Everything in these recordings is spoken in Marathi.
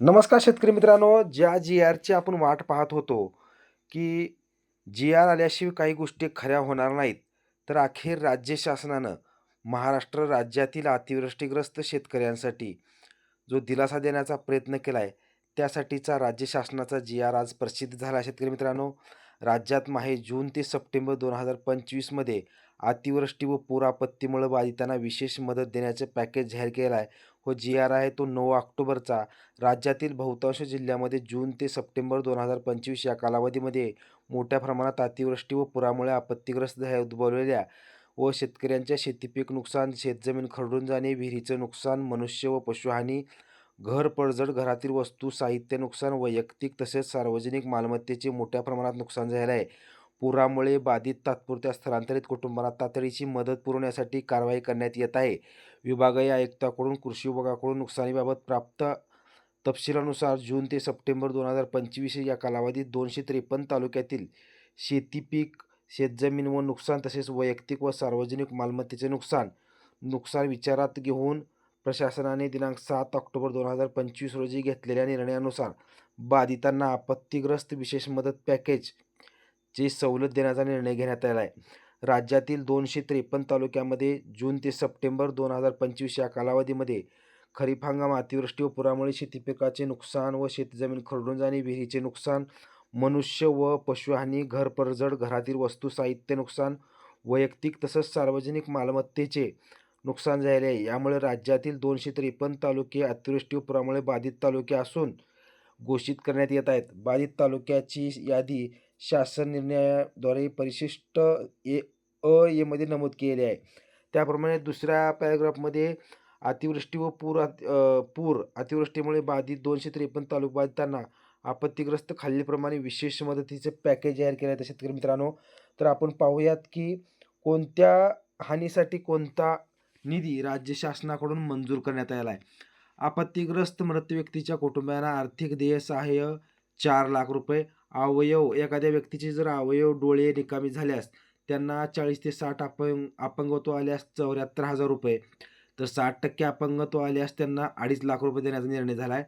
नमस्कार शेतकरी मित्रांनो ज्या जी आरची आपण वाट पाहत होतो की जी आर आल्याशिवाय काही गोष्टी खऱ्या होणार नाहीत तर अखेर राज्य शासनानं महाराष्ट्र राज्यातील अतिवृष्टीग्रस्त शेतकऱ्यांसाठी जो दिलासा देण्याचा प्रयत्न केला आहे त्यासाठीचा राज्य शासनाचा जी आर आज प्रसिद्ध झाला. शेतकरी मित्रांनो राज्यात माहे जून ते सप्टेंबर दोन हजार पंचवीसमध्ये अतिवृष्टी व पूर आपत्तीमुळे बाधितांना विशेष मदत देण्याचे पॅकेज जाहीर केलं आहे. व जी आर आहे तो नऊ ऑक्टोबरचा. राज्यातील बहुतांश जिल्ह्यामध्ये जून ते सप्टेंबर दोन हजार पंचवीस या कालावधीमध्ये मोठ्या प्रमाणात अतिवृष्टी व पुरामुळे आपत्तीग्रस्त उद्भवलेल्या व शेतकऱ्यांच्या शेतीपीक नुकसान शेतजमीन खरडून जाणे विहिरीचं नुकसान मनुष्य व पशुहानी घर पडझड घरातील वस्तू साहित्य नुकसान वैयक्तिक तसेच सार्वजनिक मालमत्तेचे मोठ्या प्रमाणात नुकसान झाले आहे. पुरामुळे बाधित तात्पुरत्या स्थलांतरित कुटुंबांना तातडीची मदत पुरवण्यासाठी कारवाई करण्यात येत आहे. विभागीय आयुक्ताकडून कृषी विभागाकडून नुकसानीबाबत प्राप्त तपशिलानुसार जून ते सप्टेंबर दोन हजार पंचवीस या कालावधीत दोनशे त्रेपन्न तालुक्यातील शेतीपीक शेतजमीन व नुकसान तसेच वैयक्तिक व सार्वजनिक मालमत्तेचे नुकसान नुकसान विचारात घेऊन प्रशासनाने दिनांक सात ऑक्टोबर दोन हजार पंचवीस रोजी घेतलेल्या निर्णयानुसार बाधितांना आपत्तीग्रस्त विशेष मदत पॅकेजची सवलत देण्याचा निर्णय घेण्यात आला आहे. राज्यातील दोनशे त्रेपन्न तालुक्यामध्ये जून ते सप्टेंबर दोन हजार पंचवीस या कालावधीमध्ये खरीप हंगाम अतिवृष्टी व पुरामुळे शेतीपिकाचे नुकसान व शेतजमीन खरडून जाणे विहिरीचे नुकसान मनुष्य व पशुहानी घर परझड घरातील वस्तू साहित्य नुकसान वैयक्तिक तसंच सार्वजनिक मालमत्तेचे नुकसान झाले आहे. यामुळे राज्यातील दोनशे त्रेपन्न तालुके अतिवृष्टी व पुरामुळे बाधित तालुके असून घोषित करण्यात येत आहेत. बाधित तालुक्याची यादी शासन निर्णयाद्वारे परिशिष्ट ए अ येमध्ये नमूद केले आहे. त्याप्रमाणे दुसऱ्या पॅराग्राफमध्ये अतिवृष्टी व पूर अत पूर अतिवृष्टीमुळे बाधित दोनशे त्रेपन्न तालुका बाधितांना आपत्तीग्रस्त खालीलप्रमाणे विशेष मदतीचे पॅकेज जाहीर केले आहे शेतकरी मित्रांनो तर आपण पाहूयात की कोणत्या हानीसाठी कोणता निधी राज्य शासनाकडून मंजूर करण्यात आला आहे? आपत्तीग्रस्त मृत व्यक्तीच्या कुटुंबियांना आर्थिक देय सहाय्य चार लाख रुपये. अवयव एखाद्या व्यक्तीचे जर अवयव डोळे निकामी झाल्यास त्यांना चाळीस ते साठ अपंग अपंगत्व आल्यास चौऱ्याहत्तर हजार रुपये. तर साठ टक्के अपंगत्व आल्यास त्यांना अडीच लाख रुपये देण्याचा निर्णय झाला आहे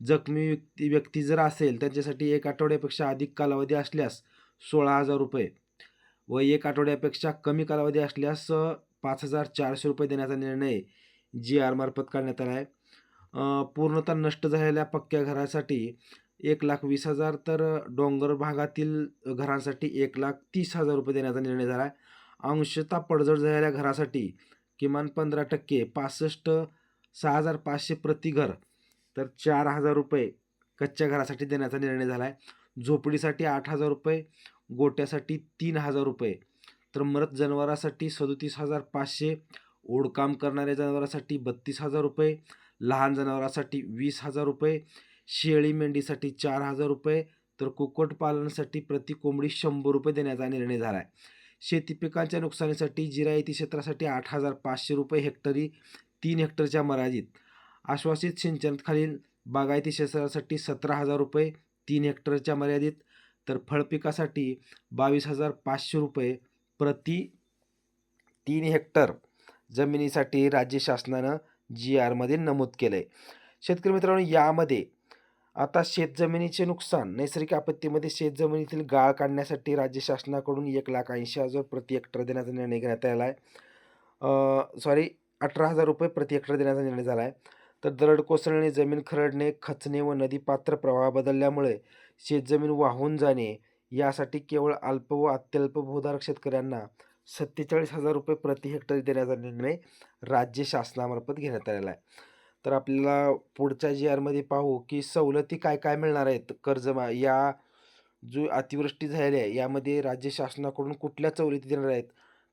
जखमी व्यक्ती व्यक्ती जर असेल त्यांच्यासाठी एक आठवड्यापेक्षा अधिक कालावधी असल्यास सोळा हजार रुपये. व एक आठवड्यापेक्षा कमी कालावधी असल्यास पाच हजार चारशे रुपये देण्याचा निर्णय जी आर मार्फत काढण्यात आला आहे पूर्णतः नष्ट झालेल्या पक्क्या घरासाठी एक लाख वीस हजार तर डोंगर भागातील घरांसाठी एक लाख तीस हजार रुपये देण्याचा निर्णय झाला आहे अंशतः पडझड झालेल्या घरासाठी किमान पंधरा टक्के पासष्ट सहा हजार पाचशे प्रति घर तर चार हजार रुपये कच्च्या घरासाठी देण्याचा निर्णय झाला आहे झोपडीसाठी आठ हजार रुपये गोट्यासाठी तीन हजार रुपये तर मृत जनावरासाठी सदोतीस हजार पाचशे ओढकाम करणाऱ्या जनावरासाठी बत्तीस हजार रुपये लहान जनावरासाठी वीस हजार रुपये शेळी मेंढीसाठी चार हजार रुपये तर कुक्कुटपालनासाठी प्रति कोंबडी शंभर रुपये देण्याचा निर्णय झाला आहे शेती पिकांच्या नुकसानीसाठी जिरायती क्षेत्रासाठी आठ हजार पाचशे रुपये हेक्टरी तीन हेक्टरच्या मर्यादित. आश्वासित सिंचनाखालील बागायती क्षेत्रासाठी सतरा हजार रुपये तीन हेक्टरच्या मर्यादित. तर फळपिकासाठी बावीस हजार पाचशे रुपये प्रति तीन हेक्टर जमिनीसाठी राज्य शासनानं जी आरमध्ये नमूद केलं आहे शेतकरी मित्रांनो यामध्ये आता शेतजमिनीचे नुकसान नैसर्गिक आपत्तीमध्ये शेतजमिनीतील गाळ काढण्यासाठी राज्य शासनाकडून एक लाख ऐंशी हजार प्रति हेक्टर देण्याचा निर्णय घेण्यात आला आहे. सॉरी अठरा हजार रुपये प्रति हेक्टर देण्याचा निर्णय झाला आहे. तर दरड कोसळणे जमीन खरडणे खचणे व नदीपात्र प्रवाह बदलल्यामुळे शेतजमीन वाहून जाणे यासाठी केवळ अल्प व अत्यल्प भूधारक शेतकऱ्यांना सत्तेचाळीस हजार रुपये प्रति हेक्टर देण्याचा निर्णय राज्य शासनामार्फत घेण्यात आलेला आहे. तर आपल्याला पुढच्या जी आरमध्ये पाहू की सवलती काय काय मिळणार आहेत? कर्जमा या जो अतिवृष्टी झालेली आहे यामध्ये राज्य शासनाकडून कुठल्या सवलती देणार आहेत?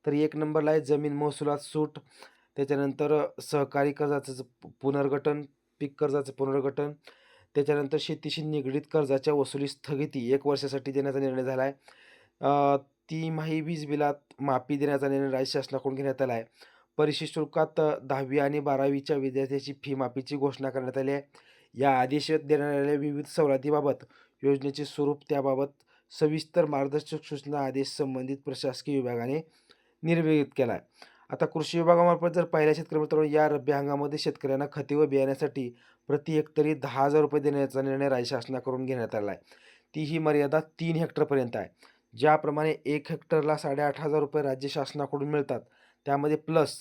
तर एक नंबरला आहे जमीन महसुलात सूट. त्याच्यानंतर सहकारी कर्जाचं पुनर्गठन पीक कर्जाचं पुनर्गठन. त्याच्यानंतर शेतीशी निगडीत कर्जाच्या वसुली स्थगिती एक वर्षासाठी देण्याचा निर्णय झाला आहे तिमाही वीज बिलात माफी देण्याचा निर्णय राज्य शासनाकडून घेण्यात आला आहे परिशिष्ट शुल्कात दहावी आणि बारावीच्या विद्यार्थ्याची फी माफीची घोषणा करण्यात आली आहे. या आदेशात देण्यात आलेल्या विविध सवलतीबाबत योजनेचे स्वरूप त्याबाबत सविस्तर मार्गदर्शक सूचना आदेश संबंधित प्रशासकीय विभागाने निर्मित केला आहे आता कृषी विभागामार्फत जर पाहिल्या शेतकरी मित्रांनो या रब्बी हंगामामध्ये शेतकऱ्यांना खते व बियाण्यासाठी प्रति हेक्टरी दहा हजार रुपये देण्याचा निर्णय राज्य शासनाकडून घेण्यात आला आहे. ती ही मर्यादा तीन हेक्टरपर्यंत आहे. ज्याप्रमाणे एक हेक्टरला साडेआठ हजार रुपये राज्य शासनाकडून मिळतात. त्यामध्ये प्लस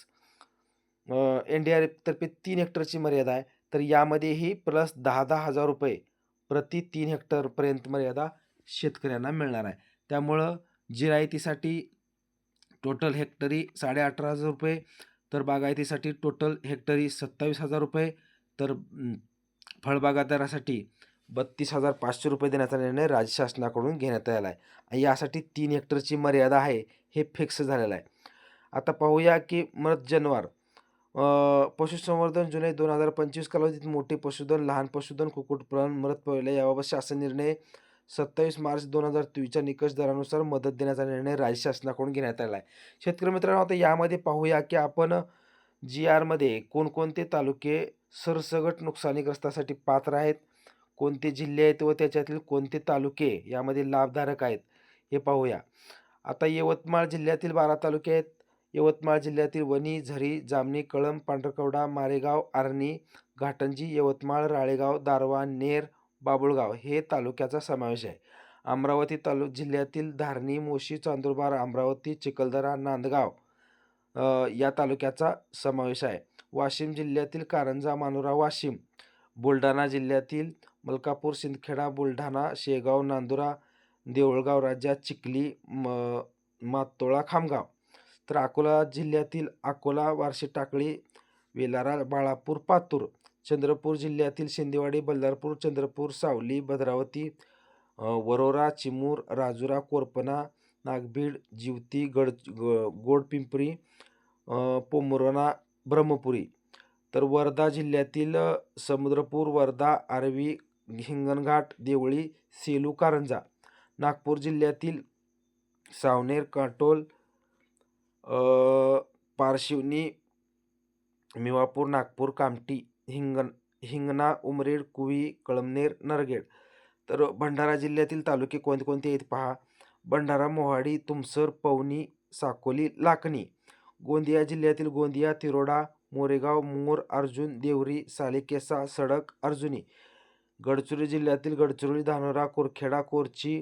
एन डी आर एफतर्फे तीन हेक्टरची मर्यादा आहे. तर यामध्येही प्लस दहा दहा हजार रुपये प्रति तीन हेक्टरपर्यंत मर्यादा शेतकऱ्यांना मिळणार आहे. त्यामुळं जिरायतीसाठी टोटल हेक्टरी साडे अठरा हजार रुपये तर बागायतीसाठी टोटल हेक्टरी सत्तावीस हजार रुपये तर फळबागादारासाठी फळबागायतदारासाठी बत्तीस हजार पाचशे रुपये देण्याचा निर्णय राज्य शासनाकडून घेण्यात आला आहे. यासाठी तीन हेक्टरची मर्यादा आहे हे फिक्स झालेलं आहे. आता पाहूया की मृत जनावर. पशुसंवर्धन जुलै दोन हजार पंचवीस कालावधीत मोठे पशुधन लहान पशुधन कुक्कुटपालन मृत पाहिले याबाबत शासन निर्णय सत्तावीस मार्च दोन हजार तेवीसच्या निकष दरानुसार मदत देण्याचा निर्णय राज्य शासनाकडून घेण्यात आला आहे शेतकरी मित्रांनो आता यामध्ये पाहूया की आपण जी आरमध्ये कोणकोणते तालुके सरसगट नुकसानीग्रस्तासाठी पात्र आहेत कोणते जिल्हे आहेत व त्याच्यातील कोणते तालुके यामध्ये लाभधारक आहेत हे पाहूया. आता यवतमाळ जिल्ह्यातील बारा तालुके आहेत. यवतमाळ जिल्ह्यातील वणी झरी जामणी कळंब पांढरकवडा मारेगाव आर्णी घाटंजी यवतमाळ राळेगाव दारवा नेर बाबुळगाव हे तालुक्याचा समावेश आहे. अमरावती तालु जिल्ह्यातील धारणी मोशी चांदुरबार अमरावती चिखलदरा नांदगाव या तालुक्याचा समावेश आहे. वाशिम जिल्ह्यातील कारंजा मानुरा वाशिम बुलढाणा जिल्ह्यातील मलकापूर सिंदखेडा बुलढाणा शेगाव नांदुरा देऊळगाव राज्यात चिखली म मातोळा खामगाव तर अकोला जिल्ह्यातील अकोला वारशी टाकळी वेलारा बाळापूर पातूर चंद्रपूर जिल्ह्यातील शिंदेवाडी बल्लारपूर चंद्रपूर सावली भद्रावती वरोरा चिमूर राजुरा कोरपणा नागभीड जिवती गड ग- गोडपिंपरी पोमरोना ब्रह्मपुरी. तर वर्धा जिल्ह्यातील समुद्रपूर वर्धा आर्वी हिंगणघाट देवळी सेलू कारंजा. नागपूर जिल्ह्यातील सावनेर काटोल पारशिवनी मिवापूर नागपूर कामठी हिंगण हिंगणा उमरेड कुवी कळमनेर नरगेड. तर भंडारा जिल्ह्यातील तालुके कोणते कोणते आहेत पहा? भंडारा मोहाडी तुमसर पवनी साकोली लाखणी गोंदिया जिल्ह्यातील गोंदिया तिरोडा मोरेगाव मोर अर्जुन देवरी सालेकेसा सडक अर्जुनी. गडचिरोली जिल्ह्यातील गडचिरोली धानोरा कुरखेडा कोरची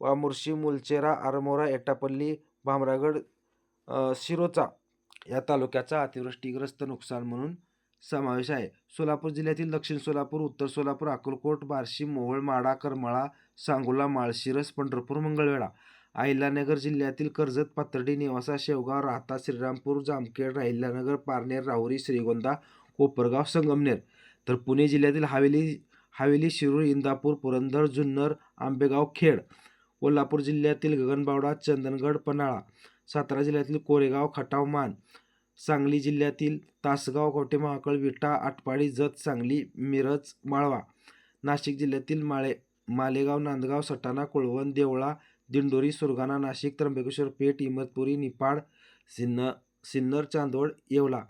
वामुर्शी मुलचेरा आरमोरा एटापल्ली भामरागड शिरोचा या तालुक्याचा अतिवृष्टीग्रस्त नुकसान म्हणून समावेश आहे. सोलापूर जिल्ह्यातील दक्षिण सोलापूर उत्तर सोलापूर अक्कलकोट बार्शी मोहोळ माडा करमाळा सांगोला माळशिरस पंढरपूर मंगळवेढा अहिल्यानगर जिल्ह्यातील कर्जत पाथर्डी नेवासा शेवगाव राहता श्रीरामपूर जामखेड अहिल्यानगर पारनेर राहुरी श्रीगोंदा कोपरगाव संगमनेर. तर पुणे जिल्ह्यातील हवेली हवेली शिरूर इंदापूर पुरंदर जुन्नर आंबेगाव खेड कोल्हापूर जिल्ह्यातील गगनबावडा चंदनगड पन्हाळा सातारा जिल्ह्यातील कोरेगाव खटाव मान सांगली जिल्ह्यातील तासगाव कवठे महाकळ विटा आटपाडी जत सांगली मिरज माळवा नाशिक जिल्ह्यातील माळे मालेगाव नांदगाव सटाणा कुळवण देवळा दिंडोरी सुरगाणा नाशिक त्र्यंबकेश्वर पेठ इमतपुरी निपाड सिन्नर सिन्नर चांदवड येवला.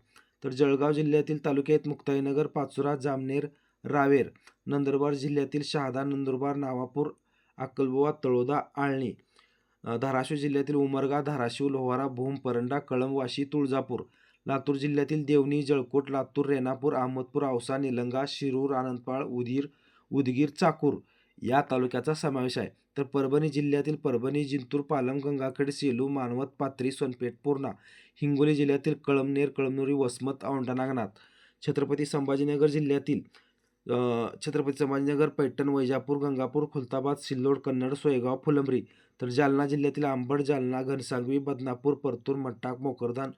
तर जळगाव जिल्ह्यातील तालुके आहेत मुक्ताईनगर पाचोरा जामनेर रावेर नंदुरबार जिल्ह्यातील शहादा नंदुरबार नावापूर अक्कलबुवा तळोदा आळणी धाराशिव जिल्ह्यातील उमरगा धाराशिव लोहारा भूम परंडा कळमवाशी तुळजापूर लातूर जिल्ह्यातील देवणी जळकोट लातूर रेणापूर अहमदपूर औसा निलंगा शिरूर आनंदपाळ उदीर उदगीर चाकूर या तालुक्याचा समावेश आहे. तर परभणी जिल्ह्यातील परभणी जिंतूर पालम गंगाखेड सेलू मानवत पात्री सोनपेठ पूर्णा हिंगोली जिल्ह्यातील कळमनेर कळमनुरी वसमत औंढा नागनाथ छत्रपती संभाजीनगर जिल्ह्यातील छत्रपती संभाजीनगर पैठण वैजापूर गंगापूर खुलताबाद सिल्लोड कन्नड सोयगाव फुलंब्री तर जालना जिल्ह्यातील आंबड जालना घनसांगवी बदनापूर परतूर मट्टाक मोकरदान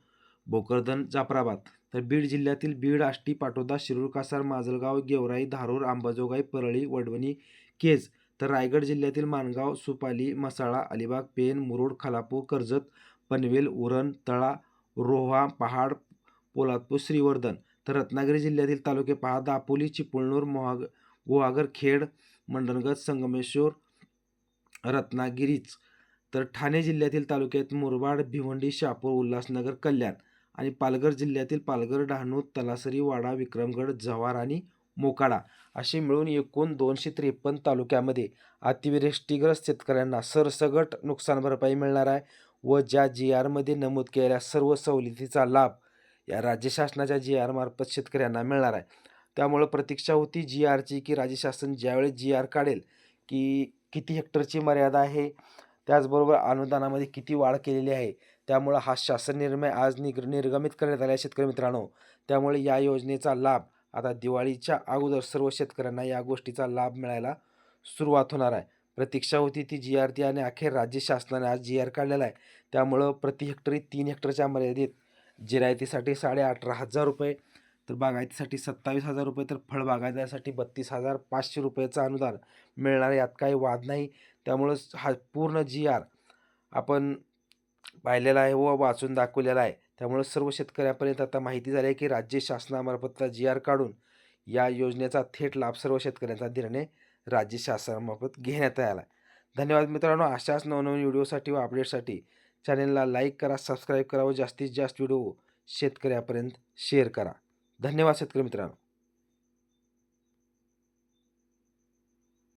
भोकरदन जाफराबाद. तर बीड जिल्ह्यातील बीड आष्टी पाटोदा शिरूर कासार माजलगाव गेवराई धारूर अंबाजोगाई परळी वडवणी केज तर रायगड जिल्ह्यातील माणगाव सुपाली मसाळा अलिबाग पेन मुरुड खालापूर कर्जत पनवेल उरण तळा रोहा पहाड पोलादपूर श्रीवर्धन. तर रत्नागिरी जिल्ह्यातील तालुके पहा दापोली चिपळणूर मोहाग गुहागर खेड मंडणगड संगमेश्वर रत्नागिरीच. तर ठाणे जिल्ह्यातील तालुक्यात मुरबाड भिवंडी शहापूर उल्हासनगर कल्याण आणि पालघर जिल्ह्यातील पालघर डहाणू तलासरी वाडा विक्रमगड जव्हार आणि मोकाडा असे मिळून एकूण दोनशे त्रेपन्न तालुक्यामध्ये अतिवृष्टीग्रस्त शेतकऱ्यांना सरसगट नुकसान भरपाई मिळणार आहे व ज्या जी आरमध्ये नमूद केलेल्या सर्व सवलतीचा लाभ या राज्य शासनाच्या जी आर मार्फत शेतकऱ्यांना मिळणार आहे. त्यामुळं प्रतीक्षा होती जी आरची की राज्य शासन ज्यावेळेस जी आर काढेल की किती हेक्टरची मर्यादा आहे त्याचबरोबर अनुदानामध्ये किती वाढ केलेली आहे त्यामुळं हा शासन निर्णय आज निग निर्गमित करण्यात आला आहे शेतकरी मित्रांनो. त्यामुळे या योजनेचा लाभ आता दिवाळीच्या अगोदर सर्व शेतकऱ्यांना या गोष्टीचा लाभ मिळायला सुरुवात होणार आहे. प्रतीक्षा होती ती जी आर ती आणि अखेर राज्य शासनाने आज जी आर काढलेला आहे. त्यामुळं प्रति हेक्टरी तीन हेक्टरच्या मर्यादेत जिरायतीसाठी साडे अठरा हजार रुपये तर बागायतीसाठी सत्तावीस हजार रुपये तर फळबागायतीसाठी बत्तीस हजार पाचशे रुपयाचं अनुदान मिळणार यात काही वाद नाही. त्यामुळं हा पूर्ण जी आर आपण पाहिलेला आहे व वाचून दाखवलेला आहे. त्यामुळं सर्व शेतकऱ्यापर्यंत आता माहिती झाली आहे की राज्य शासनामार्फतचा जी आर काढून या योजनेचा थेट लाभ सर्व शेतकऱ्यांचा निर्णय राज्य शासनामार्फत घेण्यात आला धन्यवाद मित्रांनो. अशाच नवनवीन व्हिडिओसाठी व अपडेटसाठी चॅनेलला लाईक करा सबस्क्राईब करा व जास्तीत जास्त व्हिडिओ शेतकऱ्यापर्यंत शेअर करा. धन्यवाद शेतकरी मित्रांनो.